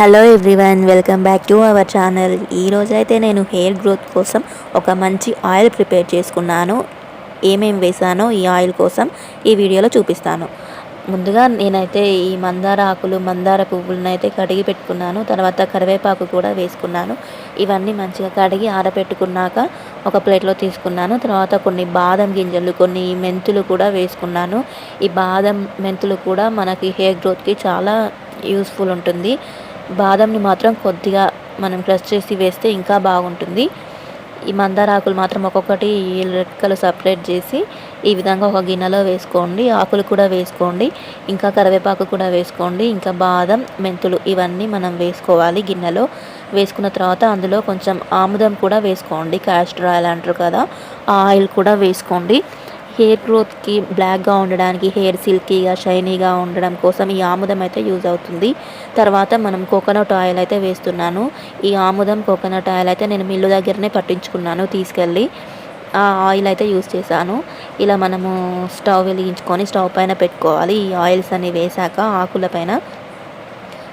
Hello everyone welcome back to our channel ఈరోజైతే అయితే నేను హెయిర్ గ్రోత్ కోసం ఒక మంచి ఆయిల్ ప్రిపేర్ చేసుకున్నాను. ఏమేం వేసానో ఈ ఆయిల్ కోసం ఈ వీడియోలో చూపిస్తాను. ముందుగా నేనైతే ఈ మందార ఆకులు మందార పువ్వులను అయితే కడిగి పెట్టుకున్నాను. తర్వాత కరివేపాకు కూడా వేసుకున్నాను. ఇవన్నీ మంచిగా కడిగి ఆరబెట్టుకున్నాక ఒక ప్లేట్లో తీసుకున్నాను. తర్వాత కొన్ని బాదం గింజలు కొన్ని మెంతులు కూడా వేసుకున్నాను. ఈ బాదం మెంతులు కూడా మనకి హెయిర్ గ్రోత్కి చాలా యూస్ఫుల్ ఉంటుంది. బాదంని మాత్రం కొద్దిగా మనం క్రష్ చేసి వేస్తే ఇంకా బాగుంటుంది. ఈ మందార ఆకులు మాత్రం ఒక్కొక్కటి రెక్కలు సపరేట్ చేసి ఈ విధంగా ఒక గిన్నెలో వేసుకోండి. ఆకులు కూడా వేసుకోండి. ఇంకా కరివేపాకు కూడా వేసుకోండి. ఇంకా బాదం మెంతులు ఇవన్నీ మనం వేసుకోవాలి గిన్నెలో. వేసుకున్న తర్వాత అందులో కొంచెం ఆముదం కూడా వేసుకోండి. క్యాస్టర్ ఆయిల్ అంటారు కదా ఆ ఆయిల్ కూడా వేసుకోండి. హెయిర్ గ్రోత్కి బ్లాక్గా ఉండడానికి హెయిర్ సిల్కీగా షైనీగా ఉండడం కోసం ఈ ఆముదం అయితే యూజ్ అవుతుంది. తర్వాత మనం కోకోనట్ ఆయిల్ అయితే వేస్తున్నాను. ఈ ఆముదం కోకోనట్ ఆయిల్ అయితే నేను మిల్లు దగ్గరనే పట్టించుకున్నాను తీసుకెళ్ళి. ఆ ఆయిల్ అయితే యూజ్ చేశాను. ఇలా మనము స్టవ్ వెలిగించుకొని స్టవ్ పైన పెట్టుకోవాలి. ఈ ఆయిల్స్ అన్ని వేశాక ఆకుల పైన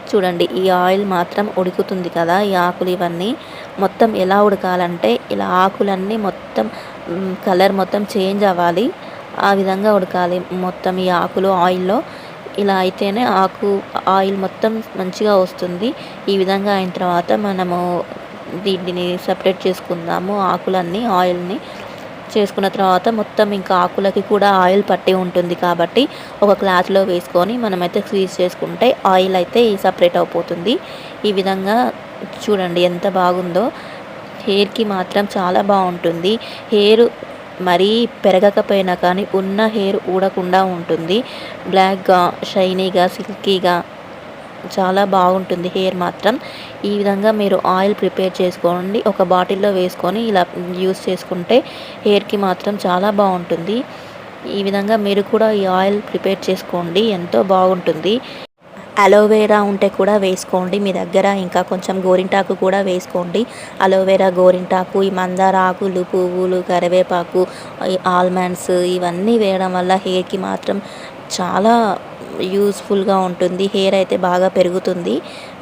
చూడండి ఈ ఆయిల్ మాత్రం ఉడుకుతుంది కదా ఈ ఆకులు ఇవన్నీ. మొత్తం ఎలా ఉడకాలంటే ఇలా ఆకులన్నీ మొత్తం కలర్ మొత్తం చేంజ్ అవ్వాలి. ఆ విధంగా ఉడకాలి మొత్తం ఈ ఆకులు ఆయిల్లో. ఇలా అయితేనే ఆకు ఆయిల్ మొత్తం మంచిగా వస్తుంది. ఈ విధంగా అయిన తర్వాత మనము దీనిని సపరేట్ చేసుకుందాము ఆకులన్నీ ఆయిల్ని. చేసుకున్న తర్వాత మొత్తం ఇంకా ఆకులకి కూడా ఆయిల్ పట్టి ఉంటుంది కాబట్టి ఒక క్లాత్లో వేసుకొని మనమైతే స్క్వీజ్ చేసుకుంటే ఆయిల్ అయితే సపరేట్ అయిపోతుంది. ఈ విధంగా చూడండి ఎంత బాగుందో. హెయిర్కి మాత్రం చాలా బాగుంటుంది. హెయిర్ మరీ పెరగకపోయినా కానీ ఉన్న హెయిర్ ఊడకుండా ఉంటుంది. బ్లాక్గా షైనీగా సిల్కీగా చాలా బాగుంటుంది హెయిర్ మాత్రం. ఈ విధంగా మీరు ఆయిల్ ప్రిపేర్ చేసుకోండి. ఒక బాటిల్లో వేసుకొని ఇలా యూస్ చేసుకుంటే హెయిర్కి మాత్రం చాలా బాగుంటుంది. ఈ విధంగా మీరు కూడా ఈ ఆయిల్ ప్రిపేర్ చేసుకోండి. ఎంతో బాగుంటుంది. అలోవేరా ఉంటే కూడా వేసుకోండి. మీ దగ్గర ఇంకా కొంచెం గోరింటాకు కూడా వేసుకోండి. అలోవెరా గోరింటాకు ఈ మందార ఆకులు పువ్వులు కరివేపాకు ఆల్మండ్స్ ఇవన్నీ వేయడం వల్ల హెయిర్కి మాత్రం చాలా యూస్ఫుల్గా ఉంటుంది హెయిర్ అయితే బాగా పెరుగుతుంది.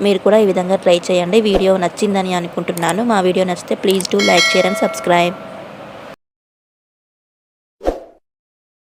మీరు కూడా ఈ విధంగా ట్రై చేయండి. వీడియో నచ్చిందని అనుకుంటున్నాను. మా వీడియో నచ్చితే please do like share and subscribe.